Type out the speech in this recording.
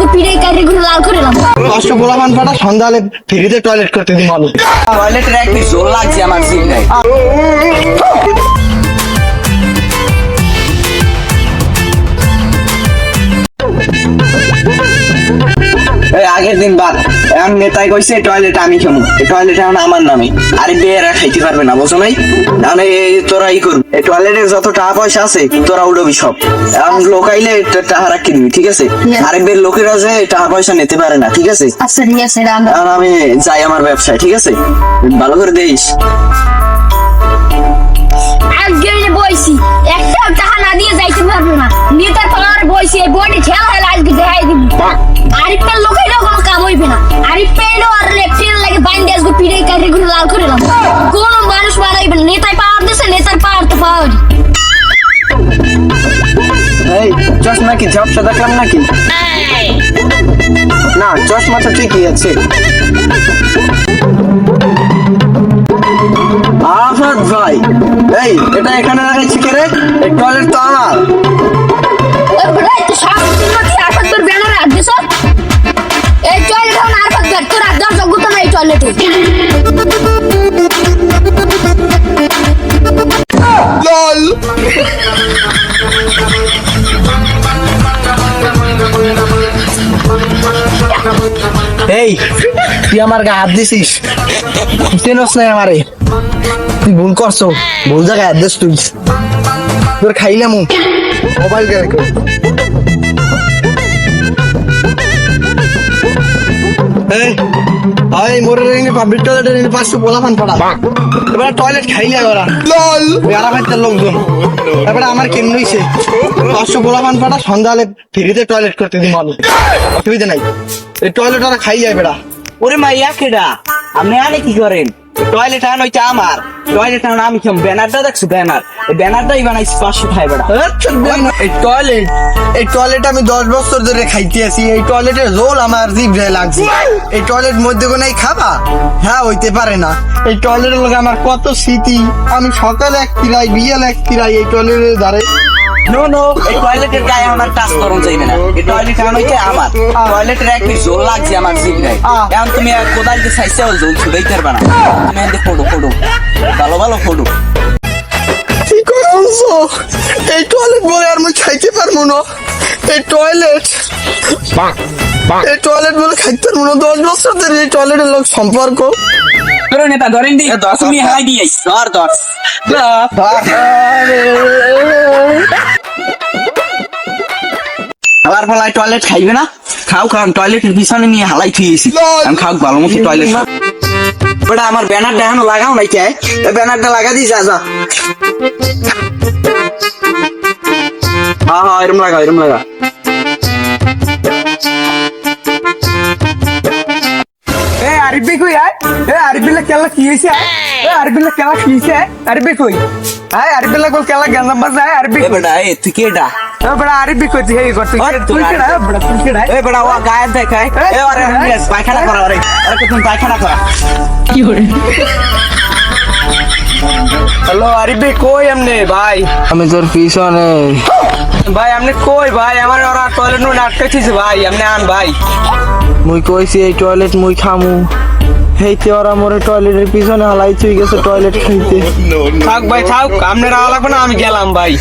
আজকে পিড়ে কাটি ঘুরে লাল করে এলাম কষ্ট গোলামান পাটা সন্ধ্যালে ফ্রিতে টয়লেট করতে দিই মানুষ টয়লেটের একটি জোর লাগছে আমার এই আগের দিন বাদ। এখন নেতাই কইছে টয়লেট আমি খামু টয়লেট এখন আমার নামে। আরে বেয়েরা খাইতে পারবে না বুঝো নাই? তাহলে তোরা ই করবি। এই টয়লেটের যত টাকা পয়সা আছে তোরা উড়বি সব। এখন লোকাইলে টাকা রাখি দিবি ঠিক আছে? আরে বের লোকেরা যে টাকা পয়সা নিতে পারে না ঠিক আছে? আচ্ছা ঠিক আছে আমি যাই আমার ব্যবসায় ঠিক আছে? ভালো করে দেইস আজকে বইছি একটা টাকা না দিয়ে যাইতে পারব না। নেতার পাওয়ার বইছি বডি ঠেলা আজকে দেখাই দিবি। আরিফের না আরিফেরও আর লেফটের লাগে বাইন্ডে আজকে পিড়ে কাটি ঘুরে লাল করে এলাম কোন মানুষ মারাইবে না নেতায় পাওয়ার দিছে, নেতার পাওয়ার তো পাওয়ার এই, চশমা কি, ঝাপসা দেখলাম নাকি? না চশমা তো ঠিকই আছে। আফাদ ভাই, এই, এটা এখানে রাখাইছি কে রে? এই টয়লেট তো আমার। নাই টয়লেটে এই তুই আমার গায়ে হাত দিছিস? চেনস নাই আমারে। তুই ভুল করছ ভুল জায়গায় হাত দিস তুই। তোর খাইলাম মোবাইল কে রেখো এই আই মোরে রেঙ্গে পাবলিক টয়লেটে রেঙ্গে পাঁচশো পোলাপান পড়া। এবার টয়লেট খাইলে ওরা লল। ওরা ভাইতে লোকজন। এবার আমার কেমন হইছে? পাঁচশো পোলাপান পড়া সন্ধ্যালে ফ্রিতে টয়লেট করতে দিই মাল অসুবিধা নাই। এই টয়লেট ওরা খাই যায় বেড়া। ওরে মাইয়া কেডা? আপনি আনে কি করেন? টয়লেট আন হইছে আমার। টয়লেট আন আমি খাম। ব্যানারটা দেখছ? ব্যানার। এই ব্যানারটাই বানাইছি পাঁচশো খাই বেড়া। এই টয়লেট এই টয়লেট আমি দশ বছর ধরে খাইতে আছি। এই টয়লেটের রোল আমার জিভে লাগছে। এই টয়লেট মধ্যে কোনো খাবা? হ্যাঁ হইতে পারে না। এই টয়লেটের লগে আমার কত স্মৃতি। আমি সকালে এক কিরাই বিয়াল এক কিরাই এই টয়লেটের ধারে নো নো এই টয়লেটের গায়ে আমার টাচ করন যাইবে না। এই টয়লেট হইছে আমার। টয়লেটের একটি জোর লাগছে আমার আহ। এখন তুমি কোদাল দিয়ে হল জল ছুড়াই পারবে না। তুমি এনে ফটো ফটো ভালো ভালো ফটো কি করে আনছো? এই টয়লেট বলে আর আমি খাইতে পারব না। এই টয়লেট এই টয়লেট বলে খাইতে পারব না। দশ বছর ধরে এই টয়লেটের লোক সম্পর্ক। নেতা ধরেন দি। তুমি হাই দিয়ে ধর। ধর আবার ফলাই টয়লেট খাইবে না? খাও খাও টয়লেটের পিছনে নিয়ে হালাই থুয়েছি আমি খাও ভালো মতো টয়লেট বেটা আমার ব্যানারটা এখনও লাগাও নাই কে? ব্যানারটা লাগা দিস যা। হ্যাঁ হ্যাঁ এরম লাগা এরম লাগা। এ আরবি কই আয়? এ আরবিলা কেলা কি হইছে? এ আরবিলা কেলা কি হইছে? আরবি কই? আয় আরবিলা কল কেলা গন্ধম বাজ আরবি বেটা এ তুই কেডা? এ বড় আরবি কই তুই হেই তুই তুই কেডা এ তুই কেডা? এ বেটা ও গায়ে দেখায় এ আরে পায়খানা করা আরে। আরে তুমি পায়খানা করা? হ্যালো আরবি কই আমনে ভাই? আমি তোর পিছনে। ভাই আমনে কই ভাই? আমার ওরা টয়লেট নো আটকাইছিস ভাই। আমনে আন ভাই। মুই কইছি এই টয়লেট মুই খামু। হেইতে ওরা মোরে টয়লেটের পিছনে হালাই চুই গেছে টয়লেট খাইতে থাক ভাই থাক আপনার আলাপ না আমি গেলাম ভাই